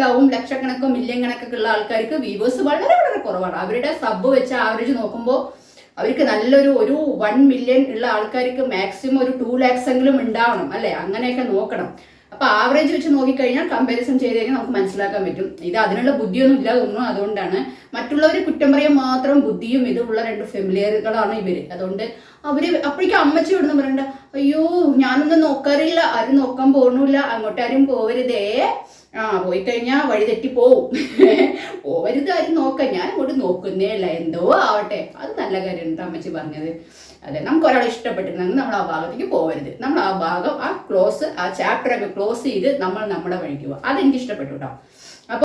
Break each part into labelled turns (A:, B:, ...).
A: ലാവും ലക്ഷക്കണക്കോ million കണക്കൊക്കെ ഉള്ള ആൾക്കാർക്ക് വ്യൂവേഴ്സ് വളരെ വളരെ കുറവാണ്. അവരുടെ സബ് വെച്ച് ആവറേജ് നോക്കുമ്പോൾ അവർക്ക് നല്ലൊരു ഒരു വൺ മില്യൺ ഉള്ള ആൾക്കാർക്ക് മാക്സിമം ഒരു ടു ലാക്സ് എങ്കിലും ഉണ്ടാവണം അല്ലെ? അങ്ങനെയൊക്കെ നോക്കണം. അപ്പൊ ആവറേജ് വെച്ച് നോക്കിക്കഴിഞ്ഞാൽ കമ്പാരിസൺ ചെയ്ത് കഴിഞ്ഞാൽ നമുക്ക് മനസ്സിലാക്കാൻ പറ്റും. ഇത് അതിനുള്ള ബുദ്ധിയൊന്നും ഇല്ല തോന്നുന്നു. അതുകൊണ്ടാണ് മറ്റുള്ളവർ കുറ്റം പറയാൻ മാത്രം ബുദ്ധിയും ഇതുമുള്ള രണ്ട് ഫെമിലിയറുകളാണ് ഇവർ. അതുകൊണ്ട് അവർ അപ്പോഴേക്കും അമ്മച്ചി ഇവിടുന്ന് പറയണ്ട അയ്യോ ഞാനൊന്നും നോക്കാറില്ല. ആരും നോക്കാൻ പോകണില്ല അങ്ങോട്ടാരും പോവരുതേ. ആ പോയി കഴിഞ്ഞാൽ വഴി തെറ്റി പോവും. പോവരുത് ആരും നോക്ക ഞാൻ ഇങ്ങോട്ട് നോക്കുന്നേ അല്ല എന്തോ ആവട്ടെ. അത് നല്ല കാര്യമാണ് അമ്മച്ചി പറഞ്ഞത്. അതെ നമുക്ക് ഒരാളെ ഇഷ്ടപ്പെട്ടിരുന്നെങ്കിൽ നമ്മൾ ആ ഭാഗത്തേക്ക് പോകരുത് നമ്മൾ ആ ഭാഗം ആ ക്ലോസ് ആ ചാപ്റ്റർ ഒക്കെ ക്ലോസ് ചെയ്ത് നമ്മൾ നമ്മുടെ വഴിക്ക് പോവാം. അതെനിക്ക് ഇഷ്ടപ്പെട്ടു കേട്ടോ അപ്പൊ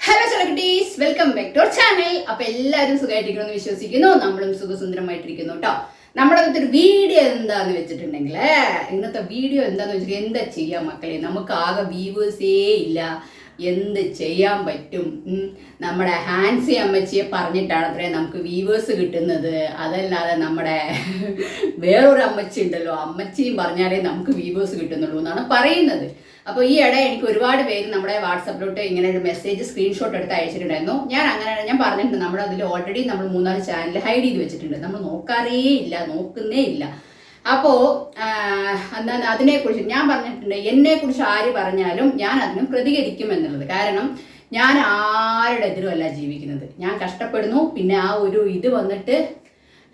A: hello selectees welcome back to our channel അപ്പൊ എല്ലാവരും സുഖമായിട്ടിരിക്കണമെന്ന് വിശ്വസിക്കുന്നു. നമ്മളും സുഖസുന്ദരമായിട്ടിരിക്കുന്നു കേട്ടോ നമ്മുടെ അകത്തൊരു വീഡിയോ എന്താന്ന് വെച്ചിട്ടുണ്ടെങ്കിൽ ഇന്നത്തെ വീഡിയോ എന്താന്ന് വെച്ചിട്ട് എന്താ ചെയ്യാം മക്കളെ? നമുക്ക് ആകെ വ്യൂവേഴ്സേ ഇല്ല. എന്ത് ചെയ്യാൻ പറ്റും? നമ്മുടെ ഹാൻസി അമ്മച്ചിയെ പറഞ്ഞിട്ടാണ് അത്രേ നമുക്ക് വ്യൂവേഴ്സ് കിട്ടുന്നത്. അതല്ലാതെ നമ്മുടെ വേറൊരു അമ്മച്ചി ഉണ്ടല്ലോ അമ്മച്ചിയും പറഞ്ഞാലേ നമുക്ക് വ്യൂവേഴ്സ് കിട്ടുന്നുള്ളൂ എന്നാണ് പറയുന്നത്. അപ്പോൾ ഈ ഇട എനിക്ക് ഒരുപാട് പേര് നമ്മുടെ വാട്സപ്പിലോട്ട് ഇങ്ങനെ ഒരു മെസ്സേജ് സ്ക്രീൻഷോട്ട് എടുത്ത് അയച്ചിട്ടുണ്ടായിരുന്നു. ഞാൻ അങ്ങനെ ഞാൻ പറഞ്ഞിട്ടുണ്ട്. നമ്മൾ അതിൽ ഓൾറെഡി നമ്മൾ മൂന്നാൽ ചാനൽ ഹൈഡ് ചെയ്ത് വെച്ചിട്ടുണ്ട്. നമ്മൾ നോക്കാറേ ഇല്ല നോക്കുന്നേ ഇല്ല. അപ്പോൾ എന്താ അതിനെക്കുറിച്ച് ഞാൻ പറഞ്ഞിട്ടുണ്ട്. എന്നെക്കുറിച്ച് ആര് പറഞ്ഞാലും ഞാൻ അതിനും പ്രതികരിക്കും എന്നുള്ളത്. കാരണം ഞാൻ ആരുടെ എതിരുമല്ല ജീവിക്കുന്നത്. ഞാൻ കഷ്ടപ്പെടുന്നു. പിന്നെ ആ ഒരു ഇത് വന്നിട്ട്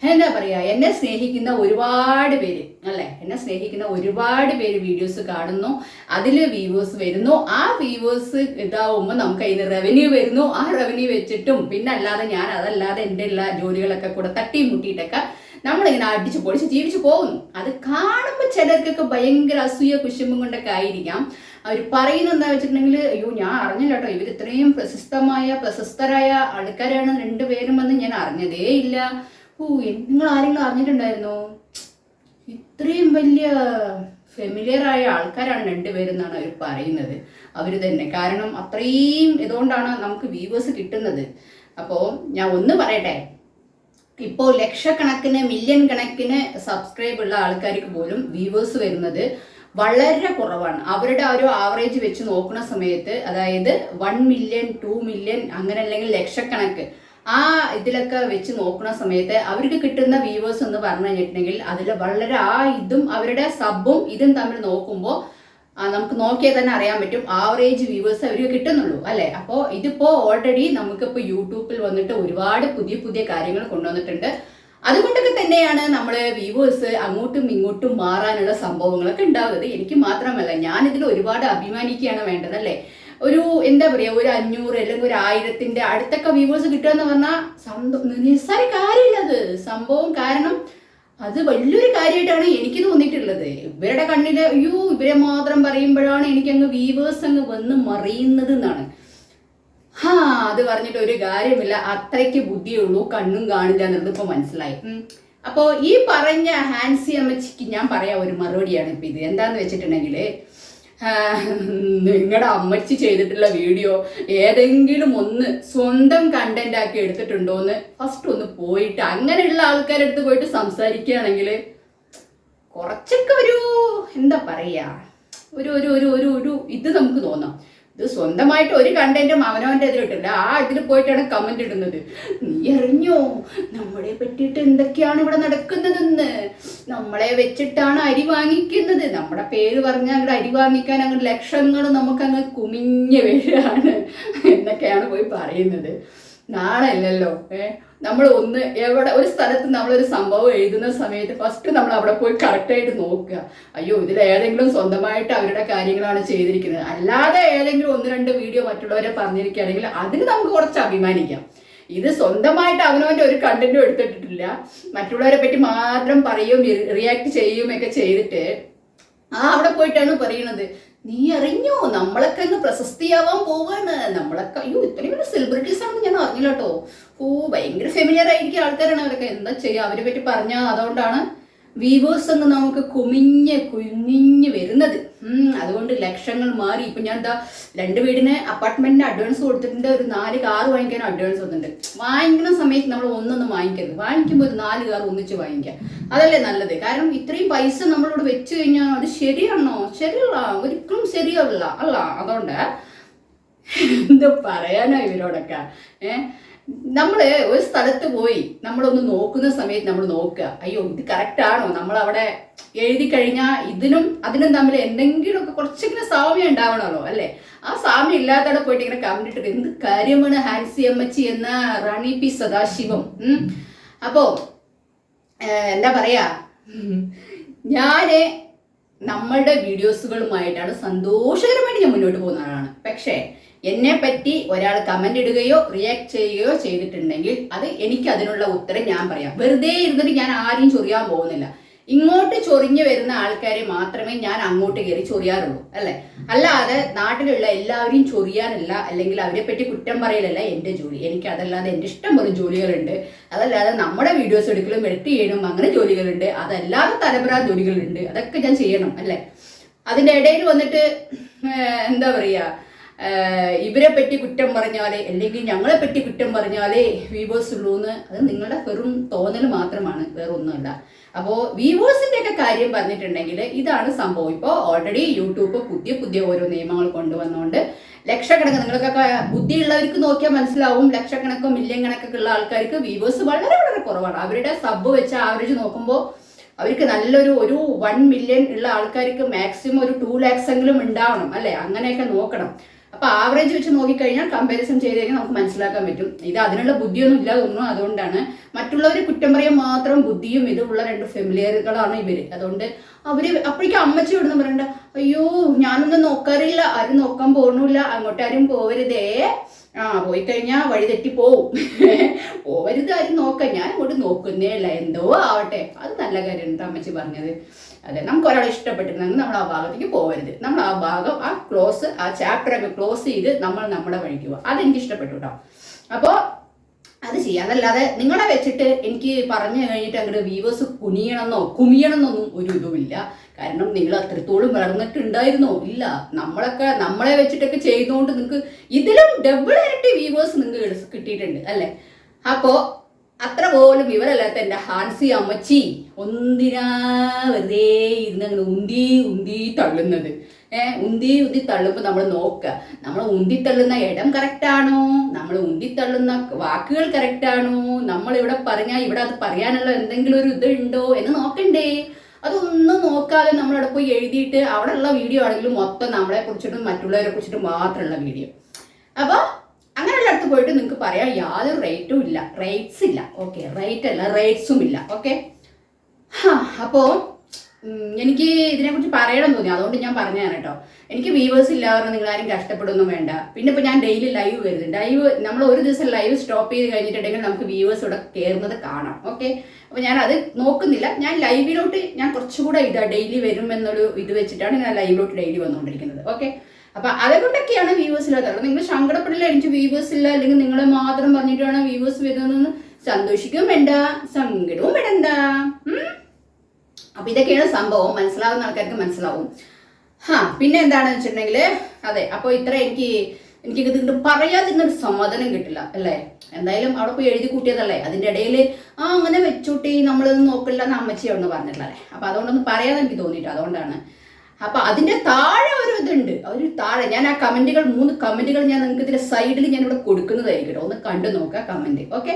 A: എന്താ പറയാ എന്നെ സ്നേഹിക്കുന്ന ഒരുപാട് പേര് അല്ലെ? എന്നെ സ്നേഹിക്കുന്ന ഒരുപാട് പേര് വീഡിയോസ് കാണുന്നു. അതിൽ വ്യൂവേഴ്സ് വരുന്നു. ആ വ്യൂവേഴ്സ് ഇതാവുമ്പോൾ നമുക്ക് അതിന് റവന്യൂ വരുന്നു. ആ റവന്യൂ വെച്ചിട്ടും പിന്നെ അല്ലാതെ ഞാൻ അതല്ലാതെ എന്റെ എല്ലാ ജോലികളൊക്കെ കൂടെ തട്ടി മുട്ടിയിട്ടൊക്കെ നമ്മളിങ്ങനെ അടിച്ചു പൊളിച്ച് ജീവിച്ചു പോകുന്നു. അത് കാണുമ്പോൾ ചിലർക്കൊക്കെ ഭയങ്കര അസൂയ കുശുമ്പും കൊണ്ടൊക്കെ ആയിരിക്കാം. അവർ പറയുന്നത് എന്താ വെച്ചിട്ടുണ്ടെങ്കിൽ അയ്യോ ഞാൻ അറിഞ്ഞില്ല കേട്ടോ. ഇവർ ഇത്രയും പ്രശസ്തമായ പ്രശസ്തരായ ആൾക്കാരാണ് രണ്ടുപേരും എന്ന് ഞാൻ അറിഞ്ഞതേ ഇല്ല ഓ നിങ്ങൾ ആരെങ്കിലും അറിഞ്ഞിട്ടുണ്ടായിരുന്നോ? ഇത്രയും വലിയ ഫെമിലിയർ ആയ ആൾക്കാരാണ് രണ്ടുപേരെന്നാണ് അവർ പറയുന്നത്. അവർ തന്നെ. കാരണം അത്രയും ഇതുകൊണ്ടാണ് നമുക്ക് വ്യൂവേഴ്സ് കിട്ടുന്നത്. അപ്പോൾ ഞാൻ ഒന്ന് പറയട്ടെ. ഇപ്പോൾ ലക്ഷക്കണക്കിന് മില്യൺ കണക്കിന് സബ്സ്ക്രൈബ് ഉള്ള ആൾക്കാർക്ക് പോലും വ്യൂവേഴ്സ് വരുന്നത് വളരെ കുറവാണ്. അവരുടെ ഒരു ആവറേജ് വെച്ച് നോക്കുന്ന സമയത്ത് അതായത് വൺ മില്യൺ ടു മില്യൺ അങ്ങനെ അല്ലെങ്കിൽ ലക്ഷക്കണക്ക് ആ ഇതിലൊക്കെ വെച്ച് നോക്കുന്ന സമയത്ത് അവർക്ക് കിട്ടുന്ന വ്യൂവേഴ്സ് എന്ന് പറഞ്ഞു കഴിഞ്ഞിട്ടുണ്ടെങ്കിൽ അതിൽ വളരെ ആ ഇതും അവരുടെ സബും ഇതും തമ്മിൽ നോക്കുമ്പോൾ നമുക്ക് നോക്കിയാൽ തന്നെ അറിയാൻ പറ്റും ആവറേജ് വ്യൂവേഴ്സ് അവർക്ക് കിട്ടുന്നുള്ളൂ അല്ലെ? അപ്പോൾ ഇതിപ്പോ ഓൾറെഡി നമുക്കിപ്പോൾ യൂട്യൂബിൽ വന്നിട്ട് ഒരുപാട് പുതിയ പുതിയ കാര്യങ്ങൾ കൊണ്ടുവന്നിട്ടുണ്ട്. അതുകൊണ്ടൊക്കെ തന്നെയാണ് നമ്മൾ വ്യൂവേഴ്സ് അങ്ങോട്ടും ഇങ്ങോട്ടും മാറാനുള്ള സംഭവങ്ങളൊക്കെ ഉണ്ടാവുന്നത്. എനിക്ക് മാത്രമല്ല ഞാൻ ഇതിൽ ഒരുപാട് അഭിമാനിക്കുകയാണ് വേണ്ടത് അല്ലേ? ഒരു എന്താ പറയാ ഒരു അഞ്ഞൂറ് അല്ലെങ്കിൽ ഒരു ആയിരത്തിന്റെ അടുത്തൊക്കെ വ്യൂവേഴ്സ് കിട്ടുക എന്ന് പറഞ്ഞാൽ സംഭവം നിസ്സാര കാര്യമില്ല അത്. സംഭവം കാരണം അത് വലിയൊരു കാര്യമായിട്ടാണ് എനിക്ക് തോന്നിയിട്ടുള്ളത്. ഇവരുടെ കണ്ണിൽ അയ്യോ ഇവരെ മാത്രം പറയുമ്പോഴാണ് എനിക്ക് അങ്ങ് വീവേഴ്സ് അങ്ങ് വന്ന് മറിയുന്നത് എന്നാണ്. ഹാ അത് പറഞ്ഞിട്ട് ഒരു കാര്യമില്ല. അത്രയ്ക്ക് ബുദ്ധിയുള്ളൂ കണ്ണും കാണില്ല എന്നുള്ളത് ഇപ്പൊ മനസ്സിലായി. അപ്പോ ഈ പറഞ്ഞ ഹാൻസി അമ്മച്ചിക്ക് ഞാൻ പറയാ ഒരു മറുപടിയാണ് ഇപ്പൊ ഇത്. എന്താന്ന് വെച്ചിട്ടുണ്ടെങ്കിൽ നിങ്ങളുടെ അമ്മച്ചി ചെയ്തിട്ടുള്ള വീഡിയോ ഏതെങ്കിലും ഒന്ന് സ്വന്തം കണ്ടന്റ് ആക്കി എടുത്തിട്ടുണ്ടോ എന്ന് ഫസ്റ്റ് ഒന്ന് പോയിട്ട് അങ്ങനെയുള്ള ആൾക്കാരുടെ അടുത്ത് പോയിട്ട് സംസാരിക്കുകയാണെങ്കിൽ കുറച്ചൊക്കെ ഒരു എന്താ പറയാ ഒരു ഒരു ഒരു ഒരു ഒരു ഇത് നമുക്ക് തോന്നാം. ഇത് സ്വന്തമായിട്ട് ഒരു കണ്ടന്റും അവനവന്റെ ഇതിലിട്ടില്ല. ആ ഇതിൽ പോയിട്ടാണ് കമന്റ് ഇടുന്നത്. നീ അറിഞ്ഞോ? നമ്മളെ പറ്റിയിട്ട് എന്തൊക്കെയാണ് ഇവിടെ നടക്കുന്നതെന്ന്? നമ്മളെ വെച്ചിട്ടാണ് അരി വാങ്ങിക്കുന്നത്. നമ്മുടെ പേര് പറഞ്ഞാൽ അങ്ങോട്ട് അരി വാങ്ങിക്കാൻ അങ്ങോട്ട് ലക്ഷങ്ങൾ നമുക്ക് അങ്ങ് കുമിഞ്ഞ് വീഴാണ് എന്നൊക്കെയാണ് പോയി പറയുന്നത്. നാളെ അല്ലല്ലോ ഏ? നമ്മൾ ഒന്ന് എവിടെ ഒരു സ്ഥലത്ത് നമ്മളൊരു സംഭവം എഴുതുന്ന സമയത്ത് ഫസ്റ്റ് നമ്മൾ അവിടെ പോയി കറക്റ്റായിട്ട് നോക്കുക. അയ്യോ ഇതിൽ ഏതെങ്കിലും സ്വന്തമായിട്ട് അവരുടെ കാര്യങ്ങളാണ് ചെയ്തിരിക്കുന്നത്. അല്ലാതെ ഏതെങ്കിലും ഒന്ന് രണ്ട് വീഡിയോ മറ്റുള്ളവരെ പറഞ്ഞിരിക്കുകയാണെങ്കിൽ അതിന് നമുക്ക് കുറച്ച് അഭിമാനിക്കാം. ഇത് സ്വന്തമായിട്ട് അവനവന്റെ ഒരു കണ്ടന്റും എടുത്തിട്ടിട്ടില്ല. മറ്റുള്ളവരെ പറ്റി മാത്രം പറയുകയും റിയാക്ട് ചെയ്യുകയും ഒക്കെ ചെയ്തിട്ട് ആ അവിടെ പോയിട്ടാണ് പറയുന്നത്. നീ അറിഞ്ഞോ? നമ്മളൊക്കെ അങ്ങ് പ്രശസ്തിയാവാൻ പോവാണ്. നമ്മളൊക്കെ അയ്യോ ഇത്രയും വലിയ സെലിബ്രിറ്റീസ് ആണെന്ന് ഞാൻ അറിഞ്ഞില്ല കേട്ടോ. ഓ ഭയങ്കര ഫെമിലിയർ ആയിരിക്കും ആൾക്കാരാണ് അവരൊക്കെ. എന്താ ചെയ്യുക അവരെ പറ്റി പറഞ്ഞാൽ അതുകൊണ്ടാണ് വീവേഴ്സ് അങ്ങ് നമുക്ക് കുമിഞ്ഞ് കുഞ്ഞിഞ്ഞ് വരുന്നത്. അതുകൊണ്ട് ലക്ഷങ്ങൾ മാറി. ഇപ്പൊ ഞാൻ എന്താ രണ്ട് വീടിന് അപ്പാർട്ട്മെന്റിന് അഡ്വാൻസ് കൊടുത്തിട്ടുണ്ട്. ഒരു നാല് കാർ വാങ്ങിക്കാൻ അഡ്വാൻസ് കൊടുത്തിട്ടുണ്ട് വാങ്ങിക്കുന്ന സമയത്ത് നമ്മൾ ഒന്നൊന്നും വാങ്ങിക്കരുത്. വാങ്ങിക്കുമ്പോൾ ഒരു നാല് കാർ ഒന്നിച്ച് വാങ്ങിക്കാം അതല്ലേ നല്ലത്. കാരണം ഇത്രയും പൈസ നമ്മളിവിടെ വെച്ച് കഴിഞ്ഞാൽ അത് ശരിയാണോ? ശരിയല്ല. ഒരിക്കലും ശരിയല്ല. അല്ല അതുകൊണ്ട് എന്താ പറയാനോ ഇവരോടൊക്കെ? ഏ? നമ്മൾ ഒരു സ്ഥലത്ത് പോയി നമ്മളൊന്ന് നോക്കുന്ന സമയത്ത് നമ്മൾ നോക്കുക. അയ്യോ ഇത് കറക്റ്റ് ആണോ? നമ്മൾ അവിടെ എഴുതി കഴിഞ്ഞാൽ ഇതിനും അതിനും തമ്മിൽ എന്തെങ്കിലുമൊക്കെ കുറച്ചെങ്കിലും സാമ്യം ഉണ്ടാവണമല്ലോ അല്ലേ? ആ സാമ്യം ഇല്ലാത്തവിടെ പോയിട്ട് ഇങ്ങനെ കമന്റിട്ട് എന്ത് കാര്യമാണ് ഹാൻസി അമ്മച്ചി എന്ന റാണി പി സദാശിവം. അപ്പോ എന്താ പറയാ? ഞാൻ നമ്മളുടെ വീഡിയോസുകളുമായിട്ടാണ് സന്തോഷകരമായിട്ട് ഞാൻ മുന്നോട്ട് പോകുന്നതാണ് പക്ഷേ എന്നെ പറ്റി ഒരാൾ കമന്റ് ഇടുകയോ റിയാക്ട് ചെയ്യുകയോ ചെയ്തിട്ടുണ്ടെങ്കിൽ അത് എനിക്ക് അതിനുള്ള ഉത്തരം ഞാൻ പറയാം. വെറുതെ ഇരുന്നിട്ട് ഞാൻ ആരെയും ചൊറിയാൻ പോകുന്നില്ല. ഇങ്ങോട്ട് ചൊറിഞ്ഞു വരുന്ന ആൾക്കാരെ മാത്രമേ ഞാൻ അങ്ങോട്ട് കയറി ചൊറിയാറുള്ളൂ അല്ലെ? അല്ലാതെ നാട്ടിലുള്ള എല്ലാവരെയും ചൊറിയാനല്ല അല്ലെങ്കിൽ അവരെ പറ്റി കുറ്റം പറയലല്ല എന്റെ ജോലി. എനിക്ക് അതല്ലാതെ എന്റെ ഇഷ്ടം പോലെ ജോലികളുണ്ട്. അതല്ലാതെ നമ്മുടെ വീഡിയോസ് എടുക്കലും എഡിറ്റ് ചെയ്യണം അങ്ങനെ ജോലികളുണ്ട്. അതല്ലാതെ തലമുറ ജോലികളുണ്ട്. അതൊക്കെ ഞാൻ ചെയ്യണം അല്ലേ? അതിന്റെ ഇടയിൽ വന്നിട്ട് എന്താ പറയുക ഇവരെ പറ്റി കുറ്റം പറഞ്ഞാലേ അല്ലെങ്കിൽ ഞങ്ങളെ പറ്റി കുറ്റം പറഞ്ഞാലേ വീവേഴ്സ് ഉള്ളൂ എന്ന് അത് നിങ്ങളുടെ വെറും തോന്നൽ മാത്രമാണ് വേറെ ഒന്നുമല്ല. അപ്പോൾ വീവേഴ്സിന്റെ ഒക്കെ കാര്യം പറഞ്ഞിട്ടുണ്ടെങ്കിൽ ഇതാണ് സംഭവം. ഇപ്പോൾ ഓൾറെഡി യൂട്യൂബ് പുതിയ പുതിയ ഓരോ നിയമങ്ങൾ കൊണ്ടുവന്നുകൊണ്ട് ലക്ഷക്കണക്കിന് നിങ്ങൾക്കൊക്കെ ബുദ്ധിയുള്ളവർക്ക് നോക്കിയാൽ മനസ്സിലാവും. ലക്ഷക്കണക്കോ മില്യൺ കണക്കൊക്കെ ഉള്ള ആൾക്കാർക്ക് വ്യൂവേഴ്സ് വളരെ വളരെ കുറവാണ്. അവരുടെ സബ് വെച്ച് ആവറേജ് നോക്കുമ്പോൾ അവർക്ക് നല്ലൊരു ഒരു വൺ മില്യൺ ഉള്ള ആൾക്കാർക്ക് മാക്സിമം ഒരു ടു ലാക്സ് എങ്കിലും ഉണ്ടാവണം അല്ലേ? അങ്ങനെയൊക്കെ നോക്കണം. അപ്പൊ ആവറേജ് വെച്ച് നോക്കിക്കഴിഞ്ഞാൽ കമ്പാരിസൺ ചെയ്ത് കഴിഞ്ഞാൽ നമുക്ക് മനസ്സിലാക്കാൻ പറ്റും. ഇത് അതിനുള്ള ബുദ്ധിയൊന്നും ഇല്ല തോന്നുന്നു അതുകൊണ്ടാണ് മറ്റുള്ളവർ കുറ്റം പറയാൻ മാത്രം ബുദ്ധിയും ഇതുള്ള രണ്ട് ഫെമിലിയറുകളാണ് ഇവർ. അതുകൊണ്ട് അവർ അപ്പോഴേക്കും അമ്മച്ചി ഇവിടുന്ന് പറയണ്ട അയ്യോ ഞാനൊന്നും നോക്കാറില്ല. ആരും നോക്കാൻ പോകണില്ല അങ്ങോട്ടാരും പോവരുതേ. ആ പോയി കഴിഞ്ഞാൽ വഴി തെറ്റി പോവും. പോവരുത് ആരും നോക്ക ഞാൻ ഇങ്ങോട്ട് നോക്കുന്നേ എന്തോ ആവട്ടെ. അത് നല്ല കാര്യമാണ് അമ്മച്ചി പറഞ്ഞത്. അതെ നമുക്ക് ഒരാളെ ഇഷ്ടപ്പെട്ടിരുന്നെങ്കിൽ നമ്മൾ ആ ഭാഗത്തേക്ക് പോവരുത്. നമ്മൾ ആ ഭാഗം ആ ക്ലോസ് ആ ചാപ്റ്റർ ഒക്കെ ക്ലോസ് ചെയ്ത് നമ്മൾ നമ്മുടെ വഴിക്ക് പോവാം. അതെനിക്ക് ഇഷ്ടപ്പെട്ടു കേട്ടോ അപ്പോൾ അത് ചെയ്യാം. അതല്ലാതെ നിങ്ങളെ വെച്ചിട്ട് എനിക്ക് പറഞ്ഞു കഴിഞ്ഞിട്ട് അങ്ങോട്ട് വ്യൂവേഴ്സ് കുനിയണമെന്നോ കുമിയണമെന്നൊന്നും ഒരു ഇതുമില്ല. കാരണം നിങ്ങൾ അത്രത്തോളം വളർന്നിട്ടുണ്ടായിരുന്നോ? ഇല്ല. നമ്മളൊക്കെ നമ്മളെ വെച്ചിട്ടൊക്കെ ചെയ്തുകൊണ്ട് നിങ്ങൾക്ക് ഇതിലും ഡബിൾ ഇരട്ടി വ്യൂവേഴ്സ് നിങ്ങൾക്ക് കിട്ടിയിട്ടുണ്ട്. അല്ലേ? അപ്പോൾ അത്ര പോലും വിവരമല്ലാത്ത എന്റെ ഹാൻസി അമ്മച്ചി ഒന്നിനാ വെറുതെ ഇരുന്ന് അങ്ങനെ ഉന്തി ഉന്തി തള്ളുന്നത്. ഉന്തി ഉന്തി തള്ളുമ്പോൾ നമ്മൾ നോക്കുക നമ്മൾ ഉന്തി തള്ളുന്ന ഇടം കറക്റ്റ് ആണോ? നമ്മൾ ഉന്തി തള്ളുന്ന വാക്കുകൾ കറക്റ്റ് ആണോ? നമ്മൾ ഇവിടെ പറഞ്ഞാൽ ഇവിടെ അത് പറയാനുള്ള എന്തെങ്കിലും ഒരു ഇത് ഉണ്ടോ എന്ന് നോക്കണ്ടേ. അതൊന്നും നോക്കാതെ നമ്മളവിടെ പോയി എഴുതിയിട്ട് അവിടെയുള്ള വീഡിയോ ആണെങ്കിലും മൊത്തം നമ്മളെ കുറിച്ചിട്ടും മറ്റുള്ളവരെ കുറിച്ചിട്ടും മാത്രമുള്ള വീഡിയോ. അപ്പോൾ അങ്ങനെയുള്ള അടുത്ത് പോയിട്ട് നിങ്ങൾക്ക് പറയാം യാതൊരു റേറ്റും ഇല്ല. റേറ്റ്സ് ഇല്ല. ഓക്കെ റേറ്റ് അല്ല റേറ്റ്സും ഇല്ല. ഓക്കെ അപ്പോൾ എനിക്ക് ഇതിനെക്കുറിച്ച് പറയണം തോന്നി. അതുകൊണ്ട് ഞാൻ പറഞ്ഞതാണ് കേട്ടോ. എനിക്ക് വ്യൂവേഴ്സ് ഇല്ല പറഞ്ഞാൽ നിങ്ങൾ ആരും കഷ്ടപ്പെടുന്നു വേണ്ട. പിന്നെ ഇപ്പോൾ ഞാൻ ഡെയിലി ലൈവ് വരുന്നുണ്ട്. ലൈവ് നമ്മൾ ഒരു ദിവസം ലൈവ് സ്റ്റോപ്പ് ചെയ്ത് കഴിഞ്ഞിട്ടുണ്ടെങ്കിൽ നമുക്ക് വ്യൂവേഴ്സ് ഇവിടെ കയറുന്നത് കാണാം. ഓക്കെ അപ്പോൾ ഞാൻ അത് നോക്കുന്നില്ല. ഞാൻ ലൈവിലോട്ട് ഞാൻ കുറച്ചുകൂടെ ഇതാ ഡെയിലി വരും എന്നൊരു ഇത് വെച്ചിട്ടാണ് ഞാൻ ലൈവിലോട്ട് ഡെയിലി വന്നുകൊണ്ടിരിക്കുന്നത്. ഓക്കെ അപ്പൊ അതുകൊണ്ടൊക്കെയാണ് വ്യൂവേഴ്സ് ഇല്ലാത്തത്. നിങ്ങൾ സങ്കടപ്പെടില്ല എനിക്ക് വ്യൂവേഴ്സ് ഇല്ല അല്ലെങ്കിൽ നിങ്ങളെ മാത്രം പറഞ്ഞിട്ടാണ് വ്യൂവേഴ്സ് വരുന്നതെന്ന് സന്തോഷിക്കും വേണ്ട സങ്കടവും വേണ്ട? അപ്പൊ ഇതൊക്കെയാണ് സംഭവം. മനസ്സിലാവുന്ന ആൾക്കാർക്ക് മനസ്സിലാവും. ഹാ പിന്നെ എന്താണെന്ന് വെച്ചിട്ടുണ്ടെങ്കിൽ അതെ അപ്പോൾ ഇത്ര എനിക്ക് എനിക്ക് ഇത് പറയാതിരുന്നൊരു സമാധാനം കിട്ടില്ല അല്ലേ? എന്തായാലും അവിടെ പോയി എഴുതി കൂട്ടിയതല്ലേ? അതിന്റെ ഇടയിൽ ആ അങ്ങനെ വെച്ചൂട്ടി നമ്മളിതൊന്നും നോക്കില്ല എന്ന് അമ്മച്ചിയോന്ന് പറഞ്ഞിട്ടില്ല അല്ലേ അപ്പൊ അതുകൊണ്ടൊന്നും പറയാതെ എനിക്ക് തോന്നിയിട്ട് അതുകൊണ്ടാണ്. അപ്പൊ അതിന്റെ താഴെ ഒരു ഇതുണ്ട്. ഒരു താഴെ ഞാൻ ആ കമന്റുകൾ മൂന്ന് കമന്റുകൾ ഞാൻ നിങ്ങൾക്ക് ഇതിന്റെ സൈഡിൽ ഞാൻ ഇവിടെ കൊടുക്കുന്നതായിരിക്കും ഒന്ന് കണ്ടു നോക്കുക കമന്റ് ഓക്കെ?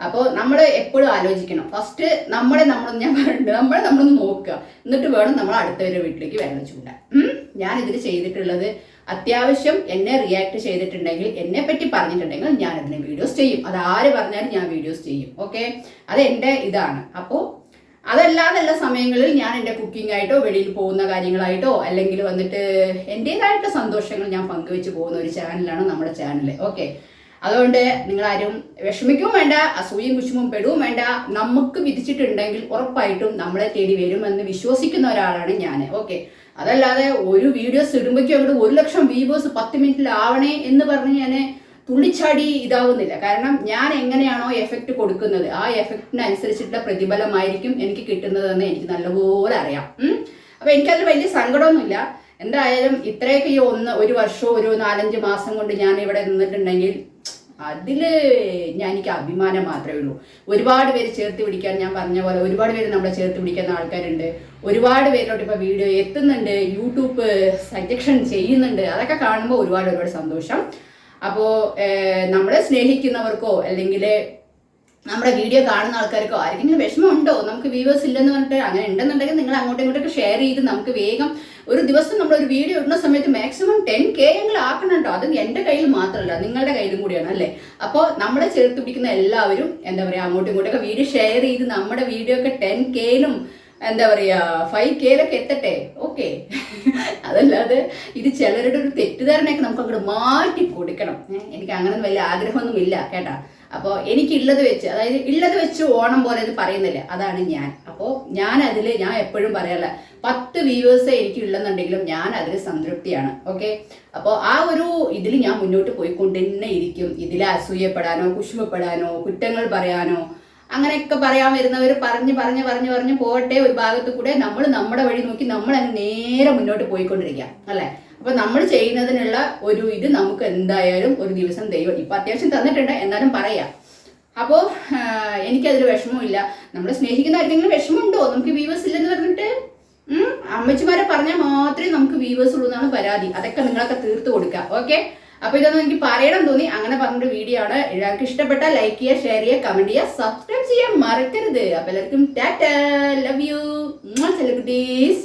A: അപ്പോൾ നമ്മൾ എപ്പോഴും ആലോചിക്കണം. ഫസ്റ്റ് നമ്മളെ നമ്മൾ ഞാൻ പറഞ്ഞിട്ടുണ്ട് നമ്മളെ നമ്മളൊന്ന് നോക്കുക. എന്നിട്ട് വേണം നമ്മൾ അടുത്തവരുടെ വീട്ടിലേക്ക് വെള്ളം ചൂടാൻ? ഞാൻ ഇതിൽ ചെയ്തിട്ടുള്ളത് അത്യാവശ്യം എന്നെ റിയാക്ട് ചെയ്തിട്ടുണ്ടെങ്കിൽ എന്നെ പറ്റി പറഞ്ഞിട്ടുണ്ടെങ്കിൽ ഞാൻ അതിന് വീഡിയോസ് ചെയ്യും. അത് ആര് പറഞ്ഞാലും ഞാൻ വീഡിയോസ് ചെയ്യും. ഓക്കെ അത് എന്റെ ഇതാണ്. അപ്പോൾ അതല്ലാതെയുള്ള സമയങ്ങളിൽ ഞാൻ എന്റെ കുക്കിംഗ് ആയിട്ടോ വെളിയിൽ പോകുന്ന കാര്യങ്ങളായിട്ടോ അല്ലെങ്കിൽ വന്നിട്ട് എന്റെതായിട്ടുള്ള സന്തോഷങ്ങൾ ഞാൻ പങ്കുവെച്ച് പോകുന്ന ഒരു ചാനലാണ് നമ്മുടെ ചാനൽ ഓക്കെ അതുകൊണ്ട് നിങ്ങൾ ആരും വിഷമിക്കും വേണ്ട അസൂയും കുശുമും പെടുകയും വേണ്ട. നമുക്ക് വിധിച്ചിട്ടുണ്ടെങ്കിൽ ഉറപ്പായിട്ടും നമ്മളെ തേടി വരുമെന്ന് വിശ്വസിക്കുന്ന ഒരാളാണ് ഞാൻ. ഓക്കെ അതല്ലാതെ ഒരു വീഡിയോസ് ഇടുമ്പോഴേക്കും അങ്ങോട്ട് ഒരു ലക്ഷം വ്യൂവേഴ്സ് പത്ത് മിനിറ്റിൽ ആവണേ എന്ന് പറഞ്ഞ് ഞാൻ തുള്ളിച്ചാടി ഇതാവുന്നില്ല. കാരണം ഞാൻ എങ്ങനെയാണോ എഫക്റ്റ് കൊടുക്കുന്നത്. ആ എഫക്റ്റിനനുസരിച്ചിട്ടുള്ള പ്രതിഫലമായിരിക്കും എനിക്ക് കിട്ടുന്നതെന്ന് എനിക്ക് നല്ലപോലെ അറിയാം. അപ്പൊ എനിക്കതിൽ വലിയ സങ്കടമൊന്നുമില്ല. എന്തായാലും ഇത്രയൊക്കെ ഈ ഒന്ന് ഒരു വർഷവും ഒരു നാലഞ്ച് മാസം കൊണ്ട് ഞാൻ ഇവിടെ നിന്നിട്ടുണ്ടെങ്കിൽ അതിൽ ഞാൻ എനിക്ക് അഭിമാനം മാത്രമേ ഉള്ളൂ. ഒരുപാട് പേര് ചേർത്ത് പിടിക്കാൻ ഞാൻ പറഞ്ഞ പോലെ ഒരുപാട് പേര് നമ്മളെ ചേർത്ത് പിടിക്കുന്ന ആൾക്കാരുണ്ട്. ഒരുപാട് പേരിലോട്ട് ഇപ്പൊ വീഡിയോ എത്തുന്നുണ്ട് യൂട്യൂബ് സജക്ഷൻ ചെയ്യുന്നുണ്ട്. അതൊക്കെ കാണുമ്പോൾ ഒരുപാട് ഒരുപാട് സന്തോഷം. അപ്പോൾ നമ്മളെ സ്നേഹിക്കുന്നവർക്കോ അല്ലെങ്കിൽ നമ്മുടെ വീഡിയോ കാണുന്ന ആൾക്കാർക്കോ ആർക്കെങ്കിലും വിഷമമുണ്ടോ? നമുക്ക് വ്യൂവേഴ്സ് ഇല്ലെന്ന് പറഞ്ഞിട്ട് അങ്ങനെ ഉണ്ടെന്നുണ്ടെങ്കിൽ നിങ്ങൾ അങ്ങോട്ടും ഇങ്ങോട്ടൊക്കെ ഷെയർ ചെയ്ത് നമുക്ക് വേഗം ഒരു ദിവസം നമ്മൾ ഒരു വീഡിയോ ഇടുന്ന സമയത്ത് മാക്സിമം ടെൻ കെ എങ്കിലും ആക്കണം കേട്ടോ അത് എന്റെ കയ്യിൽ മാത്രമല്ല നിങ്ങളുടെ കയ്യിലും കൂടിയാണ് അല്ലേ? അപ്പോൾ നമ്മളെ ചേർത്ത് പിടിക്കുന്ന എല്ലാവരും എന്താ പറയുക അങ്ങോട്ടും ഇങ്ങോട്ടൊക്കെ വീഡിയോ ഷെയർ ചെയ്ത് നമ്മുടെ വീഡിയോ ഒക്കെ ടെൻ കെയിലും എന്താ പറയാ ഫൈവ് കെയിലൊക്കെ എത്തട്ടെ? ഓക്കെ അതല്ലാതെ ഇത് ചിലരുടെ ഒരു തെറ്റിദ്ധാരണയൊക്കെ നമുക്ക് അങ്ങോട്ട് മാറ്റി കൊടുക്കണം. എനിക്ക് അങ്ങനെ വലിയ ആഗ്രഹമൊന്നും ഇല്ല കേട്ടാ. അപ്പോൾ എനിക്കുള്ളത് വെച്ച് അതായത് ഉള്ളത് വെച്ച് ഓണം പോലെ ഇത് പറയുന്നില്ല. അതാണ് ഞാൻ. അപ്പോൾ ഞാൻ അതിൽ ഞാൻ എപ്പോഴും പറയാറില്ല പത്ത് വ്യൂവേഴ്സ് എനിക്ക് ഉള്ളെന്നുണ്ടെങ്കിലും ഞാൻ അതിൽ സംതൃപ്തിയാണ്. ഓക്കെ അപ്പോൾ ആ ഒരു ഇതിൽ ഞാൻ മുന്നോട്ട് പോയിക്കൊണ്ട് തന്നെ ഇരിക്കും. ഇതിൽ അസൂയപ്പെടാനോ കുശുമപ്പെടാനോ കുറ്റങ്ങൾ പറയാനോ അങ്ങനെയൊക്കെ പറയാൻ വരുന്നവർ പറഞ്ഞ് പറഞ്ഞ് പറഞ്ഞ് പറഞ്ഞ് പോകട്ടെ ഒരു ഭാഗത്ത് കൂടെ നമ്മൾ നമ്മുടെ വഴി നോക്കി നമ്മൾ അങ്ങ് നേരെ മുന്നോട്ട് പോയിക്കൊണ്ടിരിക്കുക അല്ലേ? അപ്പൊ നമ്മൾ ചെയ്യുന്നതിനുള്ള ഒരു ഇത് നമുക്ക് എന്തായാലും ഒരു ദിവസം ദൈവം ഇപ്പൊ അത്യാവശ്യം തന്നിട്ടുണ്ട് എന്നാലും പറയാം. അപ്പോൾ എനിക്കതിൽ വിഷമമില്ല നമ്മൾ സ്നേഹിക്കുന്ന ആർക്കെങ്കിലും വിഷമമുണ്ടോ? നമുക്ക് വ്യൂവേഴ്സ് ഇല്ലെന്ന് പറഞ്ഞിട്ട്? അമ്മച്ചിമാരെ പറഞ്ഞാൽ മാത്രമേ നമുക്ക് വ്യൂവേഴ്സ് ഉള്ളൂ എന്നാണ് പരാതി. അതൊക്കെ നിങ്ങളൊക്കെ തീർത്ത് കൊടുക്കുക. ഓക്കെ അപ്പൊ ഇതൊന്നും എനിക്ക് പറയണം തോന്നി. അങ്ങനെ പറഞ്ഞൊരു വീഡിയോ ആണ്. എല്ലാവർക്കും ഇഷ്ടപ്പെട്ട ലൈക്ക് ചെയ്യുക ഷെയർ ചെയ്യുക കമന്റ് ചെയ്യുക സബ്സ്ക്രൈബ് ചെയ്യാൻ മറക്കരുത്. അപ്പൊ എല്ലാവർക്കും ടാറ്റ. Love you celebrities